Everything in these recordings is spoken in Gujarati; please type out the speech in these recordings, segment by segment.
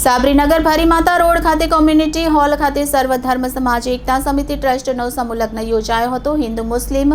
સાબરીનગર ભરીમાતા રોડ ખાતે કોમ્યુનિટી હોલ ખાતે સર્વધર્મ સમાજ એકતા સમિતિ ટ્રસ્ટનો સમૂહલગ્ન યોજાયો હતો. હિન્દુ મુસ્લિમ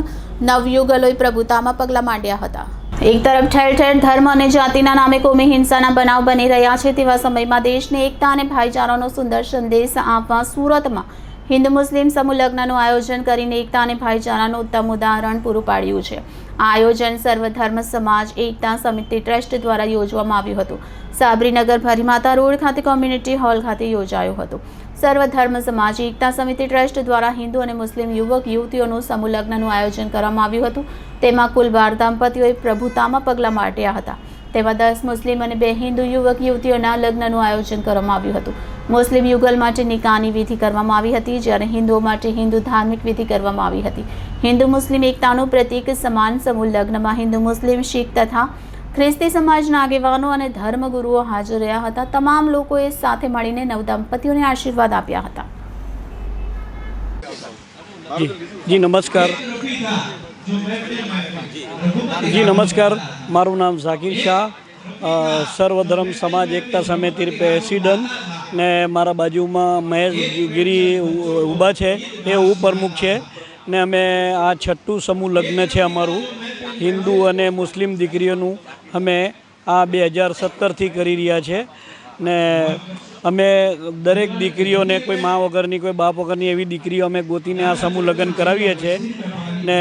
નવયુગલોએ પ્રભુતામાં પગલાં માંડ્યા હતા. એક તરફ ઠેર ઠેર ધર્મ અને જાતિના નામે કોમી હિંસાના બનાવ બની રહ્યા છે તેવા સમયમાં દેશને એકતા અને ભાઈચારાનો સુંદર સંદેશ આપવા સુરતમાં હિન્દુ મુસ્લિમ સમૂહ લગ્નનું આયોજન કરીને એકતા અને ભાઈચારાનું ઉત્તમ ઉદાહરણ પૂરું પાડ્યું છે. આ આયોજન સર્વધર્મ સમાજ, એકતા સમિતિ ટ્રસ્ટ દ્વારા યોજવામાં આવ્યું હતું. સાબરીનગર ભરીમાતા રોડ ખાતે કોમ્યુનિટી હોલ ખાતે યોજાયું હતું. સર્વધર્મ સમાજ, એકતા સમિતિ ટ્રસ્ટ દ્વારા હિન્દુ અને મુસ્લિમ યુવક, યુવતીઓનું સમૂહ લગ્નનું આયોજન કરવામાં આવ્યું હતું. તેમાં કુલ બાર દંપતીઓએ પ્રભુતામાં પગલાં માટ્યા હતા. તેમાં દસ મુસ્લિમ અને બે હિન્દુ યુવક, યુવતીઓના લગ્નનું આયોજન કરવામાં આવ્યું હતું. મુસ્લિમ યુગલ માટે નિકાહની વિધિ કરવામાં આવી હતી, જ્યારે હિન્દુઓ માટે હિન્દુ ધાર્મિક વિધિ કરવામાં આવી હતી. હિન્દુ મુસ્લિમ એકતાનું પ્રતીક સમાન સમૂહ લગ્નમાં હિન્દુ મુસ્લિમ શીખ તથા ખ્રિસ્તી સમાજના આગેવાનો અને ધર્મગુરુઓ હાજર રહ્યા હતા. તમામ લોકોએ સાથે મળીને નવદંપતીઓને આશીર્વાદ આપ્યા હતા. જી નમસ્કાર. જી, નમસ્કાર. મારું નામ ઝાકીર શાહ. સર્વધર્મ સમાજ એકતા સમિતિ પ્રેસિડન્ટ ને મારા બાજુમાં મહેશ ગિરી ઊભા છે, એ ઉપપ્રમુખ છે. ને અમે આ છઠ્ઠું સમૂહ લગ્ન છે અમારું. હિન્દુ અને મુસ્લિમ દીકરીઓનું અમે આ બે હજાર સત્તરથી કરી રહ્યા છે. ને અમે દરેક દીકરીઓને, કોઈ મા વગરની, કોઈ બાપ વગરની એવી દીકરીઓ અમે ગોતીને આ સમૂહ લગ્ન કરાવીએ છીએ ને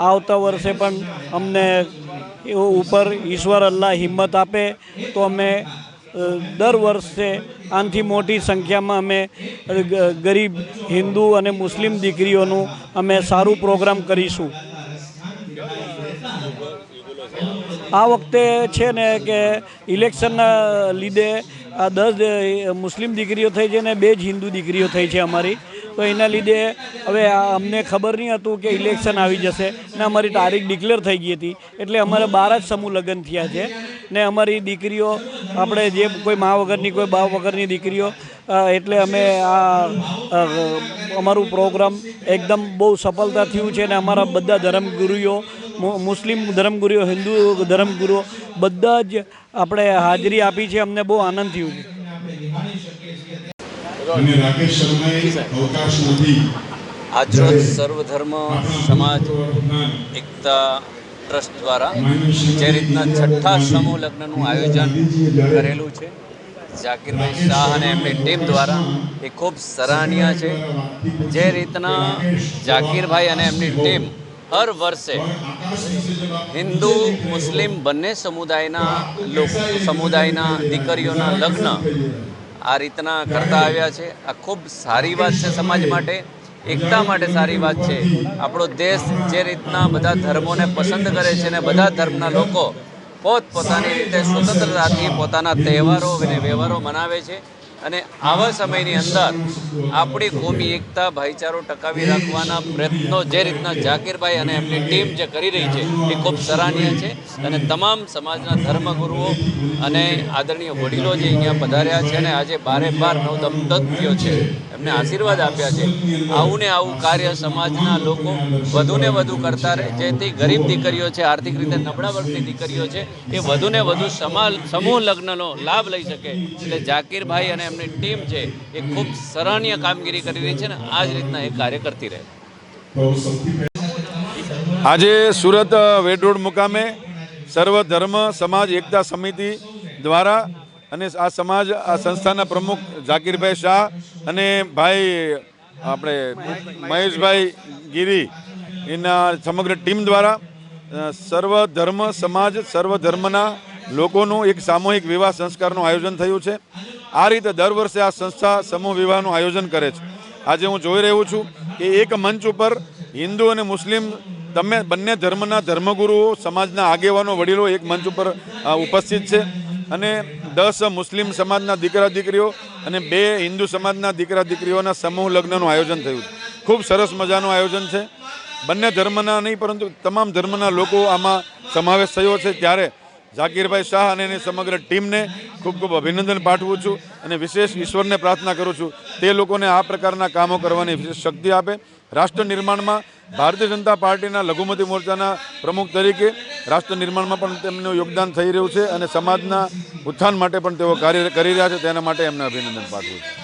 આવતા વર્ષે પણ અમને ઉપર ઈશ્વર અલ્લાહ હિંમત આપે તો અમે દર વર્ષે આનાથી મોટી સંખ્યામાં અમે ગરીબ હિન્દુ અને મુસ્લિમ દીકરીઓનું અમે સારું પ્રોગ્રામ કરીશું. આ વખતે છે ને કે ઇલેક્શનના લીધે આ દસ મુસ્લિમ દીકરીઓ થઈ છે ને બે જ હિન્દુ દીકરીઓ થઈ છે અમારી. તો એના લીધે હવે અમને ખબર નહીં હતું કે ઇલેક્શન આવી જશે. ને અમારી તારીખ ડિક્લેર થઈ ગઈ હતી. એટલે અમારે બાર જ સમૂહ લગ્ન થયા છે. ને અમારી દીકરીઓ આપણે જે કોઈ મા વગરની કોઈ બાવ વગરની દીકરીઓ એટલે અમે આ અમારું પ્રોગ્રામ એકદમ બહુ સફળતા થયું છે અને અમારા બધા ધર્મગુરુઓ મુસ્લિમ ધર્મગુરુઓ હિન્દુ ધર્મગુરુઓ બધા જ આપણે હાજરી આપી છે. અમને બહુ આનંદ થયું છે. આજરોજ સર્વધર્મ સમાજ એકતા ટ્રસ્ટ દ્વારા જે રીતના છઠ્ઠા સમૂહ લગ્નનું આયોજન કરેલું છે ઝાકીરભાઈ શાહ અને એમની ટીમ દ્વારા એ ખૂબ સરાહનીય છે. જે રીતના ઝાકીરભાઈ અને એમની ટીમ હર વર્ષે હિન્દુ, મુસ્લિમ બંને સમુદાયના લોકો, સમુદાયના દીકરીઓના લગ્ન આ રીતના કરતા આવ્યા છે. આ ખૂબ સારી વાત છે સમાજ માટે. એકતા માટે સારી વાત છે. આપણો દેશ જે રીતના બધા ધર્મોને પસંદ કરે છે અને બધા ધર્મના લોકો પોતપોતાની રીતે સ્વતંત્રતાથી પોતાના તહેવારો અને વ્યવહારો મનાવે છે. અને આવા સમયની અંદર આપણી કોમી એકતા, ભાઈચારો ટકાવી રાખવાના પ્રયત્નો જે રીતના ઝાકીરભાઈ અને એમની ટીમ જે કરી રહી છે એ ખૂબ સરાહનીય છે. અને તમામ સમાજના ધર્મગુરુઓ અને આદરણીય વડીલો જે અહીંયા પધાર્યા છે અને આજે બારે બાર નવ દંપતીઓ છે, એમને આશીર્વાદ આપ્યા છે. આવું ને આવું કાર્ય સમાજના લોકો વધુને વધુ કરતા રહે. જેથી ગરીબ દીકરીઓ છે, આર્થિક રીતે નબળા વર્ગની દીકરીઓ છે, એ વધુને વધુ સમા, સમૂહ લગ્નનો લાભ લઈ શકે. એટલે ઝાકીરભાઈ અને એમની ટીમ છે એ ખૂબ સરાહનીય કામગીરી કરી રહી છે ને આ જ રીતના એ કાર્ય કરતી રહે આજે સુરત વેડ રોડ મુકામે સર્વ ધર્મ, સમાજ, એકતા સમિતિ દ્વારા અને આ સમાજ, આ સંસ્થાના પ્રમુખ ઝાકીરભાઈ શાહ અને ભાઈ, આપણે મહેશભાઈ ગીરી એના સમગ્ર ટીમ દ્વારા સર્વધર્મ સર્વ ધર્મ, સમાજ, સર્વ ધર્મના લોકોનું એક સામૂહિક વિવાહ સંસ્કારનું આયોજન થયું છે. આ રીતે દર વર્ષે આ સંસ્થા સમૂહ વિવાહનું આયોજન કરે છે. આજે હું જોઈ રહ્યો છું કે એક મંચ ઉપર હિન્દુ અને મુસ્લિમ તમે બંને ધર્મના ધર્મગુરુઓ, સમાજના આગેવાનો, વડીલો એક મંચ ઉપર ઉપસ્થિત છે અને દસ મુસ્લિમ સમાજના દીકરા દીકરીઓ અને બે હિન્દુ સમાજના દીકરા દીકરીઓના સમૂહ લગ્નનું આયોજન થયું ખૂબ સરસ મજાનું આયોજન છે. બંને ધર્મના નહીં, પરંતુ તમામ ધર્મના લોકો આમાં સમાવેશ થયો છે. ત્યારે ઝાકીરભાઈ શાહ અને એની સમગ્ર ટીમને ખૂબ ખૂબ અભિનંદન પાઠવું છું અને વિશેષ ઈશ્વરને પ્રાર્થના કરું છું. તે લોકોને આ પ્રકારના કામો કરવાની વિશેષ શક્તિ આપે. રાષ્ટ્ર નિર્માણમાં ભારતીય જનતા પાર્ટીના લઘુમતી મોરચાના પ્રમુખ તરીકે રાષ્ટ્ર નિર્માણમાં પણ તેમનું યોગદાન થઈ રહ્યું છે અને સમાજના ઉત્થાન માટે પણ તેઓ કાર્ય કરી રહ્યા છે. તેના માટે એમને અભિનંદન પાઠવું છું.